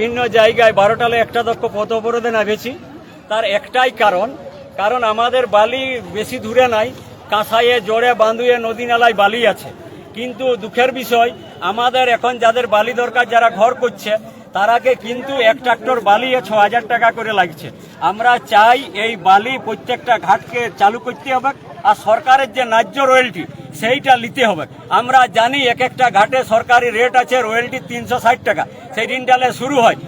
ভিন্ন জায়গায় বারোটালে একটা দক্ষ পথ অবরোধে নামেছি। তার একটাই কারণ কারণ আমাদের বালি বেশি দূরে নাই, কাঁসাইয়ে জোরে বাঁধুয়ে নদী নালায় বালি আছে। কিন্তু দুঃখের বিষয়, আমাদের এখন যাদের বালি দরকার, যারা ঘর করছে, তারাকে কিন্তু এক ট্রাক্টর বালি ছ হাজার টাকা করে লাগছে। আমরা চাই এই বালি প্রত্যেকটা ঘাটকে চালু করতে হবে, আর সরকারের যে ন্যায্য রয়্যালটি সেইটা নিতে হবে। আমরা জানি এক একটা ঘাটে সরকারি রেট আছে রয়্যালটি তিনশো ষাট টাকা। সেই দিনটালে শুরু হয়।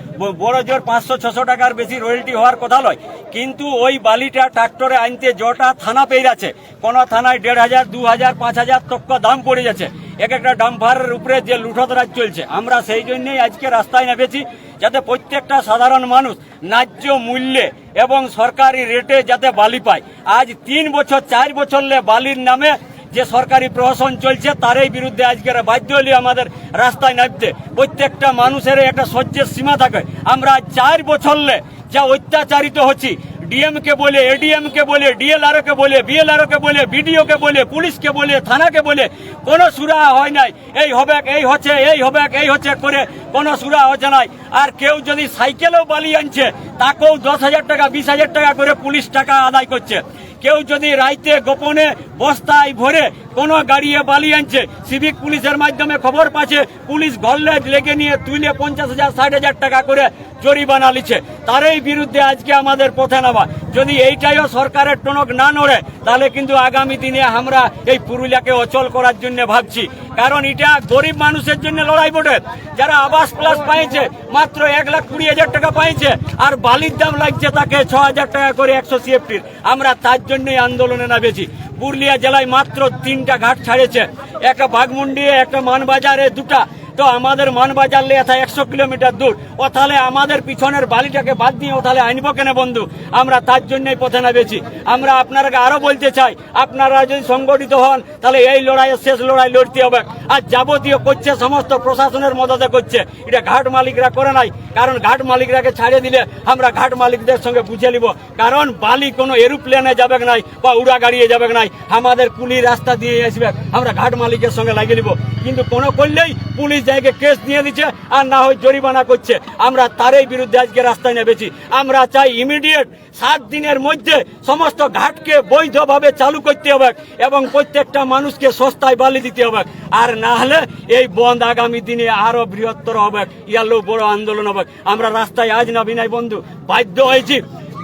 বড় জোর পাঁচশো, ছশো টাকার বেশি রয়্যালটি হওয়ার কথা নয়। কিন্তু ওই বালিটা ট্রাক্টরে আনতে জটা থানা পেয়ে যাচ্ছে কোনো থানায় দেড় হাজার, দু হাজার, পাঁচ হাজার তক্ক দাম পড়ে যাচ্ছে। এক একটা ডাম্পারের উপরে যে লুঠতরাজ চলছে। আমরা সেই জন্যই আজকে রাস্তায় নেমেছি যাতে প্রত্যেকটা সাধারণ মানুষ ন্যায্য মূল্যে এবং সরকারি রেটে যাতে বালি পায়। আজ তিন বছর, চার বছর বালির নামে যে সরকারি প্রশাসন চলছে, তারই বিরুদ্ধে আজকের বাধ্য হলি আমাদের রাস্তায় নামতে। প্রত্যেকটা মানুষের একটা সহ্যের সীমা থাকে। আমরা চার বছরলে যা অত্যাচারিত হচ্ছি ডিএম কে বলে এডিএম কে বলে ডিএলআর কে বলে বিএলআর কে বলে বিডিও কে বলে, পুলিশকে বলে, থানাকে বলে, কোনো সুরা হয় নাই। এই হবে, এই হচ্ছে, এই হবে, এই হচ্ছে করে কোনো সুরা হচ্ছে নাই। আর কেউ যদি সাইকেলেও বালি আনছে, তাকেও দশ হাজার টাকা, বিশ হাজার টাকা করে পুলিশ টাকা আদায় করছে। কেউ যদি রাইতে গোপনে বস্তায় ভরে কোনো গাড়িয়ে বালি আনছে, সিভিক পুলিশের মাধ্যমে খবর পাচ্ছে, পুলিশ ঘরলে লেগে নিয়ে তুলে পঞ্চাশ হাজার, ষাট হাজার টাকা করে জরিমানা লিছে। তারই বিরুদ্ধে আজকে আমাদের পথে নামা। যদি এইটাইও সরকারের টনক না নড়ে, তাহলে কিন্তু আগামী দিনে আমরা এই পুরুলিয়াকে অচল করার জন্য ভাবছি। কারণ এটা গরিব মানুষের জন্য লড়াই বটে। যারা আবাস প্লাস পাইছে, মাত্র এক লাখ কুড়ি হাজার টাকা পাইছে, আর বালির দাম লাগছে তাকে ছ হাজার টাকা করে একশো সিএফটির। আমরা তার জন্যই আন্দোলনে নামেছি। পুরুলিয়া জেলায় মাত্র তিনটা ঘাট ছাড়েছে। একটা বাঘমুন্ডি, একটা মানবাজারে দুটা। তো আমাদের মানবাজার লেথা একশো কিলোমিটার দূর। ও তাহলে আমাদের পিছনের বালিটাকে বাদ দিয়ে ও তাহলে আনব কেন বন্ধু? আমরা তার জন্যই পথে নামেছি। আমরা আপনারাকে আরও বলতে চাই, আপনারা যদি সংগঠিত হন, তাহলে এই লড়াইয়ের শেষ লড়াই লড়তে হবে। আর যাবতীয় করছে, সমস্ত প্রশাসনের মদতে করছে। এটা ঘাট মালিকরা করে নাই। কারণ ঘাট মালিকরাকে ছাড়িয়ে দিলে আমরা ঘাট মালিকদের সঙ্গে বুঝে নিব। কারণ বালি কোনো এরোপ্লেনে যাবে নাই বা উড়া গাড়িয়ে যাবে নাই। আমাদের কুলি রাস্তা দিয়ে আসবে। আমরা ঘাট মালিকের সঙ্গে লাগিয়ে নিব। কিন্তু কোনো করলেই পুলিশ জায়গায় কেস নিয়ে দিচ্ছে আর না হয় জরিমানা করছে। আমরা তারই বিরুদ্ধে আজকে রাস্তায় নেমেছি। আমরা চাই ইমিডিয়েট সাত দিনের মধ্যে সমস্ত ঘাটকে বৈধভাবে চালু করতে হবে এবং প্রত্যেকটা মানুষকে সস্তায় বালি দিতে হবে। আর না হলে এই বন্ধ আগামী দিনে আরও বৃহত্তর হবে, ইয়ালো বড় আন্দোলন হবে। আমরা রাস্তায় আজ নাবি নাই, বন্ধু। বাধ্য হয়েছি,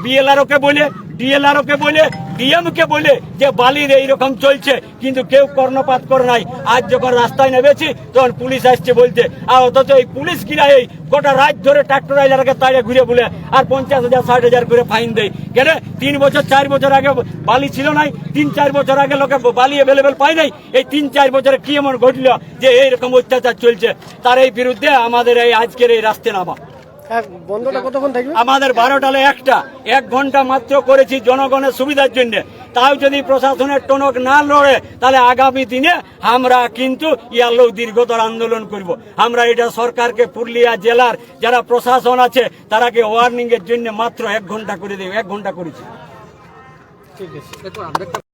বিএলআরও কে বলে ডিএলআরও কে বলে ডিএম কে বলে যে বালির এইরকম চলছে, কিন্তু কেউ কর্ণপাত করে নাই। আজ যখন রাস্তায় নেমেছি, তখন পুলিশ আসছে বলতে আর অথচ এই পুলিশ কিনা এই গোটা রাত ধরে ট্রাক্টর আইলারকে তাড়িয়ে ঘুরে বলে, আর পঞ্চাশ হাজার, ষাট হাজার করে ফাইন দেয়। কেন? তিন বছর, চার বছর আগে বালি ছিল নাই, তিন, চার বছর আগে লোকে বালি অ্যাভেলেবেল পায় নাই। এই তিন, চার বছরে কি এমন ঘটল যে এইরকম অত্যাচার চলছে? তার এই বিরুদ্ধে আমাদের এই আজকের এই রাস্তায় নামা। বন্ধটা কতক্ষণ থাকবে? আমাদের বারোটালে একটা। এক ঘণ্টা মাত্র করেছি জনগণের সুবিধার জন্য। তাও যদি প্রশাসনের টনক না লড়ে তাহলে আগামী দিনে আমরা কিন্তু ইয়ালো দীর্ঘতর আন্দোলন করব। আমরা এটা সরকারকে পুরুলিয়া জেলার যারা প্রশাসন আছে তারাকে ওয়ার্নিং এর জন্য মাত্র এক ঘণ্টা করে দেব এক ঘণ্টা করেছি। ঠিক আছে।